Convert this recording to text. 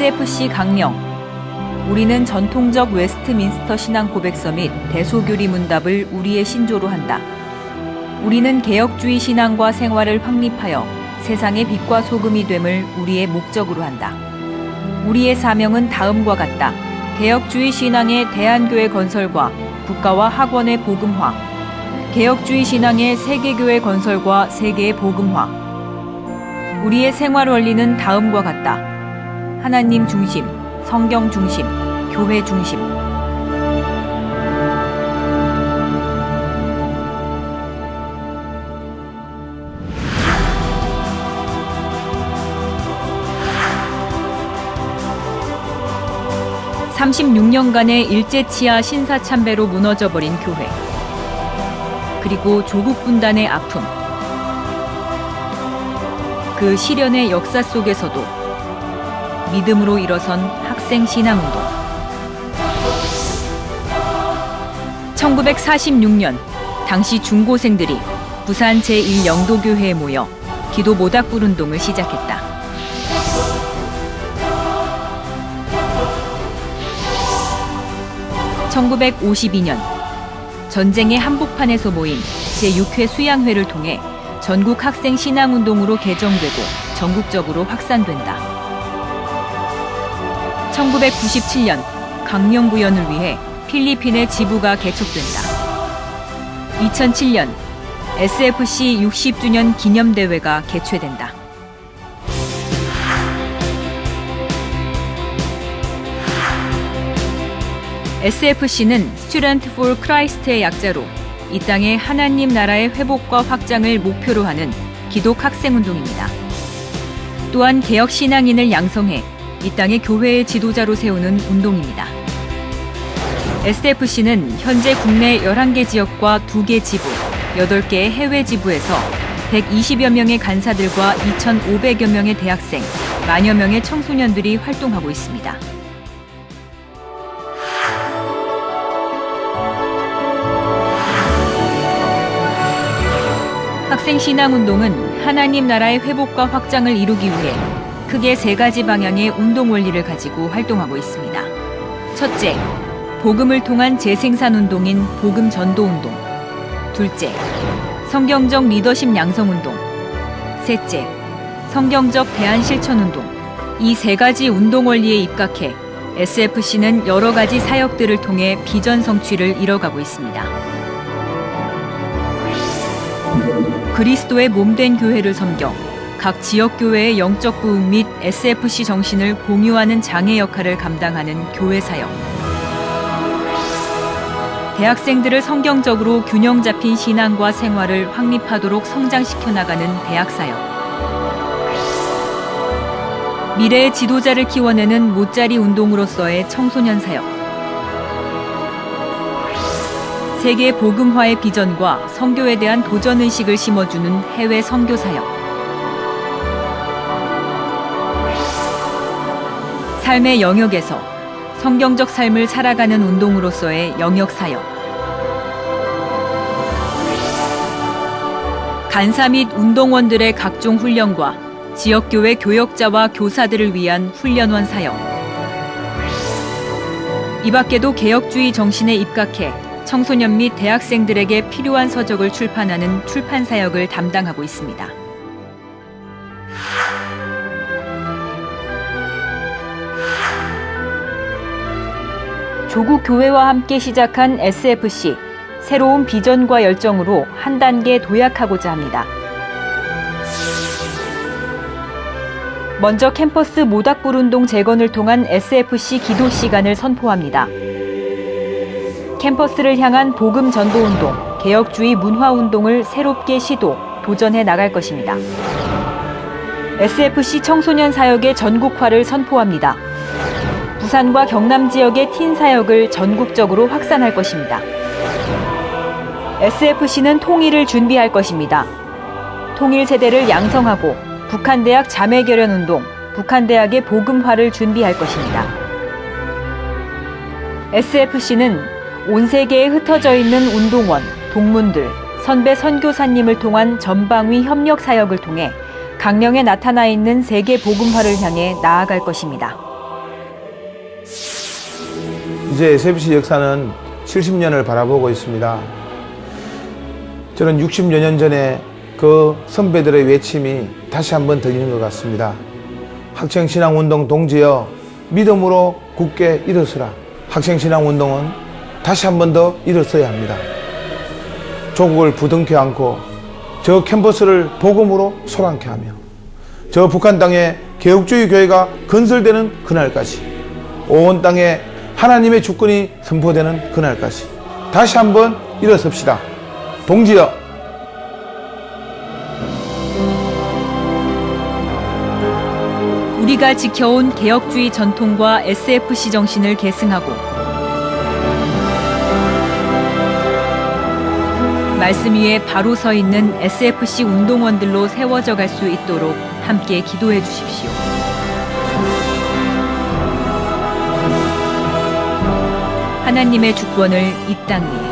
SFC 강령 우리는 전통적 웨스트민스터 신앙 고백서 및 대소교리 문답을 우리의 신조로 한다. 우리는 개혁주의 신앙과 생활을 확립하여 세상의 빛과 소금이 됨을 우리의 목적으로 한다. 우리의 사명은 다음과 같다. 개혁주의 신앙의 대한교회 건설과 국가와 학원의 복음화. 개혁주의 신앙의 세계교회 건설과 세계의 복음화. 우리의 생활 원리는 다음과 같다. 하나님 중심, 성경 중심, 교회 중심. (36년간의) 일제치하 신사참배로 무너져버린 교회 그리고 조국 분단의 아픔 그 시련의 역사 속에서도 믿음으로 일어선 학생 신앙운동. 1946년 당시 중고생들이 부산 제1영도교회에 모여 기도 모닥불 운동을 시작했다. (1952년) 전쟁의 한복판에서 모인 제6회 수양회를 통해 전국 학생 신앙운동으로 개정되고 전국적으로 확산된다. 1997년 강령 구현을 위해 필리핀의 지부가 개척된다. 2007년 SFC 60주년 기념대회가 개최된다. SFC는 Student for Christ의 약자로 이 땅의 하나님 나라의 회복과 확장을 목표로 하는 기독 학생 운동입니다. 또한 개혁 신앙인을 양성해 이 땅의 교회의 지도자로 세우는 운동입니다. SFC는 현재 국내 11개 지역과 2개 지부, 8개의 해외 지부에서 120여 명의 간사들과 2,500여 명의 대학생, 만여 명의 청소년들이 활동하고 있습니다. 학생 신앙 운동은 하나님 나라의 회복과 확장을 이루기 위해 크게 세 가지 방향의 운동 원리를 가지고 활동하고 있습니다. 첫째, 복음을 통한 재생산 운동인 복음 전도 운동. 둘째, 성경적 리더십 양성 운동. 셋째, 성경적 대안 실천 운동. 이 세 가지 운동 원리에 입각해 SFC는 여러 가지 사역들을 통해 비전 성취를 이뤄가고 있습니다. 그리스도의 몸 된 교회를 섬겨 각 지역 교회의 영적 부흥 및 SFC 정신을 공유하는 장애 역할을 감당하는 교회 사역. 대학생들을 성경적으로 균형 잡힌 신앙과 생활을 확립하도록 성장시켜 나가는 대학 사역. 미래의 지도자를 키워내는 모짜리 운동으로서의 청소년 사역. 세계 복음화의 비전과 선교에 대한 도전 의식을 심어주는 해외 선교 사역. 삶의 영역에서 성경적 삶을 살아가는 운동으로서의 영역 사역. 간사 및 운동원들의 각종 훈련과 지역교회 교역자와 교사들을 위한 훈련원 사역. 이 밖에도 개혁주의 정신에 입각해 청소년 및 대학생들에게 필요한 서적을 출판하는 출판 사역을 담당하고 있습니다. 조국 교회와 함께 시작한 SFC 새로운 비전과 열정으로 한 단계 도약하고자 합니다. 먼저 캠퍼스 모닥불 운동 재건을 통한 SFC 기도 시간을 선포합니다. 캠퍼스를 향한 복음 전도 운동, 개혁주의 문화 운동을 새롭게 시도, 도전해 나갈 것입니다. SFC 청소년 사역의 전국화를 선포합니다. 부산과 경남 지역의 틴 사역을 전국적으로 확산할 것입니다. SFC는 통일을 준비할 것입니다. 통일 세대를 양성하고 북한 대학 자매 결연 운동, 북한 대학의 복음화를 준비할 것입니다. SFC는 온 세계에 흩어져 있는 운동원, 동문들, 선배 선교사님을 통한 전방위 협력 사역을 통해 강령에 나타나 있는 세계 복음화를 향해 나아갈 것입니다. 이제 SFC 역사는 70년을 바라보고 있습니다. 저는 60여 년 전에 그 선배들의 외침이 다시 한번 들리는 것 같습니다. 학생신앙운동 동지여 믿음으로 굳게 일어서라. 학생신앙운동은 다시 한번 더 일어서야 합니다. 조국을 부둥켜 안고 저 캠퍼스를 복음으로 소란케 하며 저 북한 땅에 개혁주의 교회가 건설되는 그날까지 온 땅에 하나님의 주권이 선포되는 그날까지 다시 한번 일어섭시다. 동지여 우리가 지켜온 개혁주의 전통과 SFC 정신을 계승하고 말씀 위에 바로 서 있는 SFC 운동원들로 세워져 갈 수 있도록 함께 기도해 주십시오. 하나님의 주권을 이땅 위에